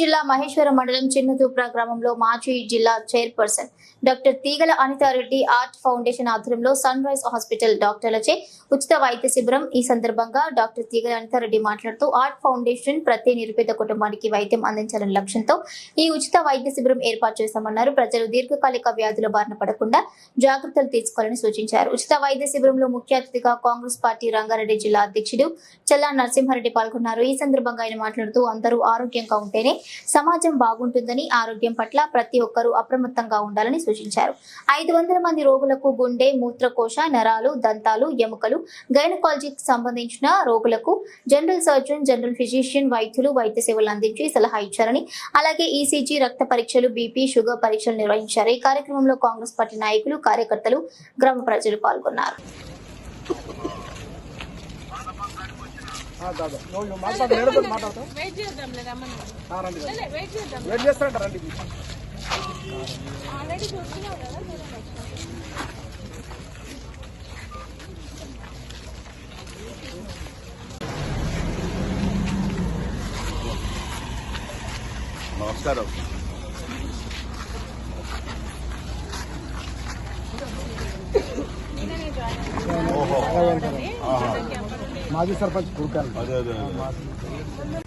జిల్లా మహేశ్వరం మండలం చిన్నదూప్రా గ్రామంలో మాజీ జిల్లా chairperson doctor Teegala Anitha Reddy art foundation ఆధ్వర్యంలో సన్ రైజ్ హాస్పిటల్ డాక్టర్లచే ఉచిత వైద్య శిబిరం ఈ సందర్భంగా డాక్టర్ తీగల అనితారెడ్డి మాట్లాడుతూ ఆర్ట్ ఫౌండేషన్ ప్రతి నిరుపేద కుటుంబానికి వైద్యం అందించాలనే లక్ష్యంతో ఈ ఉచిత వైద్య శిబిరం ఏర్పాటు చేశామన్నారు ప్రజలు దీర్ఘకాలిక వ్యాధుల బారిన పడకుండా జాగ్రత్తలు తీసుకోవాలని సూచించారు. ఉచిత వైద్య శిబిరంలో ముఖ్య అతిథిగా కాంగ్రెస్ పార్టీ రంగారెడ్డి జిల్లా అధ్యక్షుడు చల్లా నరసింహారెడ్డి పాల్గొన్నారు. ఈ సందర్భంగా ఆయన మాట్లాడుతూ అందరూ ఆరోగ్యంగా ఉంటేనే సమాజం బాగుంటుందని ఆరోగ్యం పట్ల ప్రతి ఒక్కరూ అప్రమత్తంగా ఉండాలని సూచించారు. ఐదు వందల మంది రోగులకు గుండె మూత్రకోశ నరాలు దంతాలు ఎముకలు గైనకాలజీకి సంబంధించిన రోగులకు జనరల్ సర్జన్ జనరల్ ఫిజిషియన్ వైద్యులు వైద్య సేవలు అందించి సలహా ఇచ్చారని అలాగే ఈసీజీ రక్త పరీక్షలు బీపీ షుగర్ పరీక్షలు నిర్వహించారు. ఈ కార్యక్రమంలో కాంగ్రెస్ పార్టీ నాయకులు కార్యకర్తలు గ్రామ ప్రజలు పాల్గొన్నారు. వెయిట్ చేస్తారంట రండి ఆల్రెడీ చూస్తున్నావు కదా చూడండి నమస్కారం. ఓహో. ఆహా. మాజీ సర్పంచ్ కురుకారు అదే అదే అదే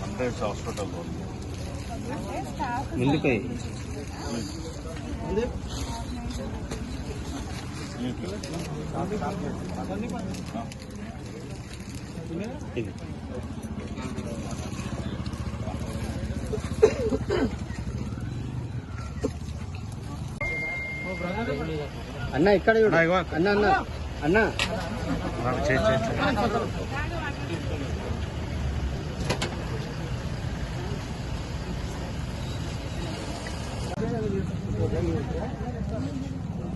హండ్రెడ్స్ హాస్పిటల్ ముందుకు ఇది అన్న ఇక్కడ చూడు అన్న అన్న అన్న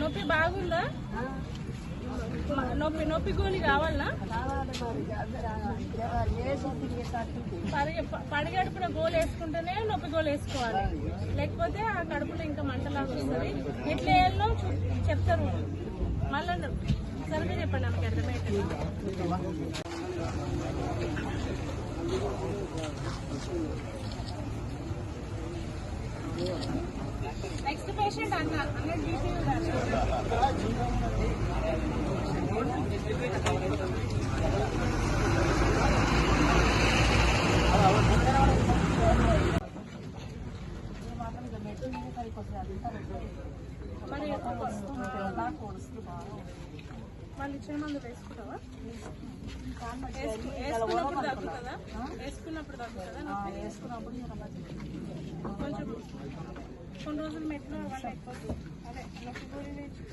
నొప్పి బాగుందా? నొప్పి నొప్పి గోళి కావాలా పడి పడిగడుపున గోలు వేసుకుంటేనే నొప్పి గోలు వేసుకోవాలి. లేకపోతే ఆ కడుపులో ఇంకా మంటలాగా వస్తుంది. ఎట్లా వేయాలో చెప్తారు. మళ్ళీ సరిగ్గా చెప్పండి నాకు అర్థమైతే నెక్స్ట్ పేషెంట్ అన్న అన్న బీపీ మరి వాళ్ళు ఇచ్చిన మందు వేసుకుంటావా? వేసుకున్నప్పుడు తగ్గుతుందా వేసుకున్నప్పుడు తగ్గుతుందా కొంచెం కొన్ని రోజులు మెట్లో వాళ్ళు ఎక్కువ అదే నొప్పి గోళీలు ఇచ్చి-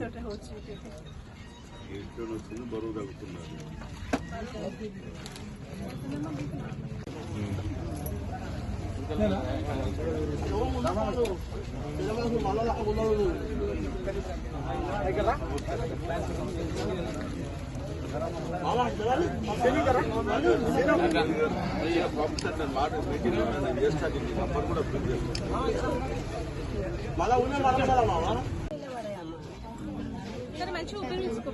తోటే వచ్చి ఇంట్లో వచ్చింది బరువు తగ్గుతున్నారు సరే మంచిగా ఉపయోగించుకో.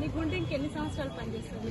నీకుంటే ఇంకెన్ని సంవత్సరాలు పనిచేస్తుంది?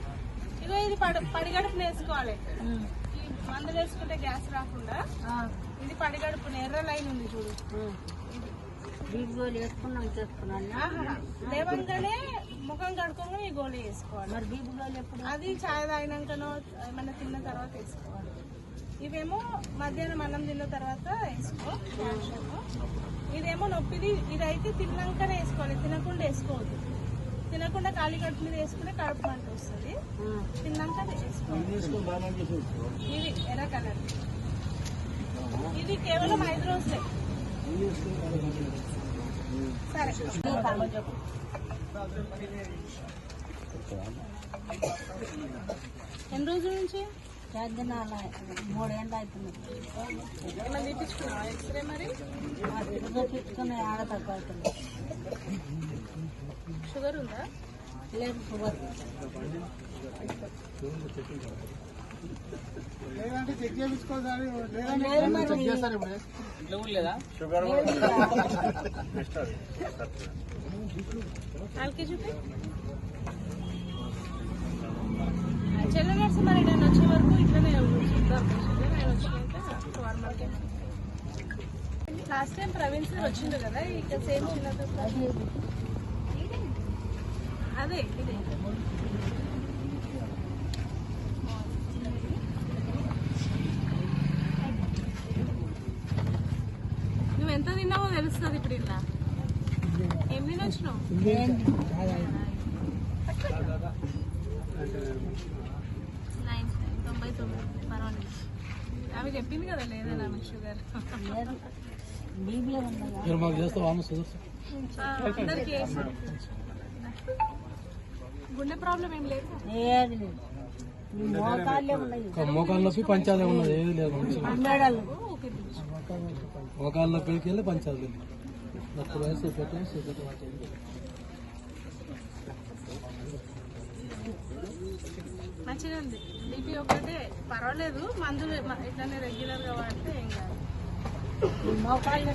ఇది పడి పడిగడుపున వేసుకోవాలి. ఈ మందులు వేసుకుంటే గ్యాస్ రాకుండా ఇది పడిగడుపున ఎర్ర లైన్ ఉంది చూడు. గోలు వేసుకున్నాం చేసుకున్నాను. లేవంగానే ముఖం కడుక్కొని ఈ గోళీ వేసుకోవాలి. మరి బీబు గోలు ఎప్పుడు? అది చాయ్ తాగినాకనో ఏమన్నా తిన్న తర్వాత వేసుకోవాలి. ఇవేమో మధ్యాహ్నం అన్నం తిన్న తర్వాత వేసుకో ఇదేమో నొప్పిది ఇదైతే తిన్నాకనే వేసుకోవాలి తినకుండా వేసుకోవద్దు. తినకుండా ఖాళీ కడుపు మీద వేసుకుంటే కడుపు మంట వస్తుంది. తిన్నాక ఇది ఎర్ర కలర్. ఇది కేవలం ఐదు రోజులే. సరే. ఎన్ని రోజుల నుంచి? చేద్దినాల మూడేళ్ళు అవుతుంది. ఎక్స్రే మరి? చూపించుకుని ఆడ తక్కువ అవుతుంది. షుగర్ ఉందా? లేదు షుగర్. లేదంటే చెక్ చేయించుకోవాలి లేదు మరి. చేస్తారు ఇప్పుడు. షుగర్ నాలుగు చూపి. చెల్లె నర్సు మరి నేను వచ్చే వరకు ఇట్లనే వచ్చినాక ఫార్మల్కి లాస్ట్ టైం ప్రవీణ్ సార్ వచ్చిండు కదా ఇక సేమ్ చిన్న అదే ఇదే నువ్వు ఎంత తిన్నావో తెలుస్తుంది ఇప్పుడు ఇలా ఏం తినొచ్చినావు నైన్ తొంభై తొమ్మిది పర్వాలేదు ఆమె చెప్పింది కదా లేదని ఆమె షుగర్ లేదు బీబీలో ఉన్నాయి మాకు చేస్తావా సుదర్శన్ అందరికి వేసారు. గుండె ప్రాబ్లం ఏం లేదు. ఏది లేదు. ఈ మోకాళ్ళే ఉన్నాయి. మోకాళ్ళ నొప్పి పంచాలే ఉన్నది ఏది లేదు. మోకాళ్ళ నొప్పికి వెళ్ళి పంచాలి. వేసి పెట్టేసి మంచిగా ఉంది. బీపీ ఒకటే పర్వాలేదు. మందులు ఇట్లానే రెగ్యులర్గా వాడితే ఏం కాదు. మోకాళ్ళు?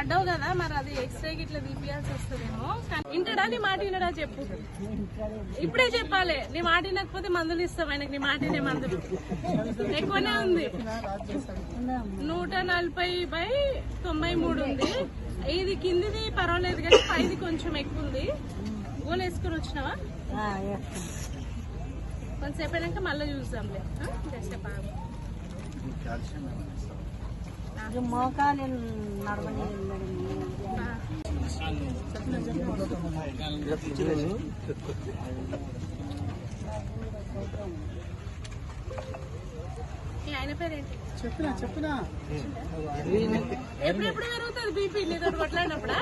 పడ్డావు కదా మరి అది ఎక్స్రే ఇట్లా తీపియాల్సి వస్తుందేమో. కానీ ఇంటడా నీ మాట వినడా చెప్పు. ఇప్పుడే చెప్పాలి. నీ మాట వినకపోతే మందులు ఇస్తాం ఆయనకి. నీ మాట వినే మందులు. ఎక్కువనే ఉంది. నూట నలభై బై తొంభై మూడు ఉంది. ఇది కిందిది పర్వాలేదు కానీ పైది కొంచెం ఎక్కువ ఉంది. గోలు వేసుకొని వచ్చినావా. కొంతసేపు అయినాక మళ్ళీ చూద్దాంలే. జస్ట్ బాగా ఇది మోకాలు నడవని మీ ఆయన పేరేంటి? చెప్పినా చెప్పినా. ఎప్పుడెప్పుడు పెరుగుతుంది బీపీ? నీతో కొట్లాడినప్పుడా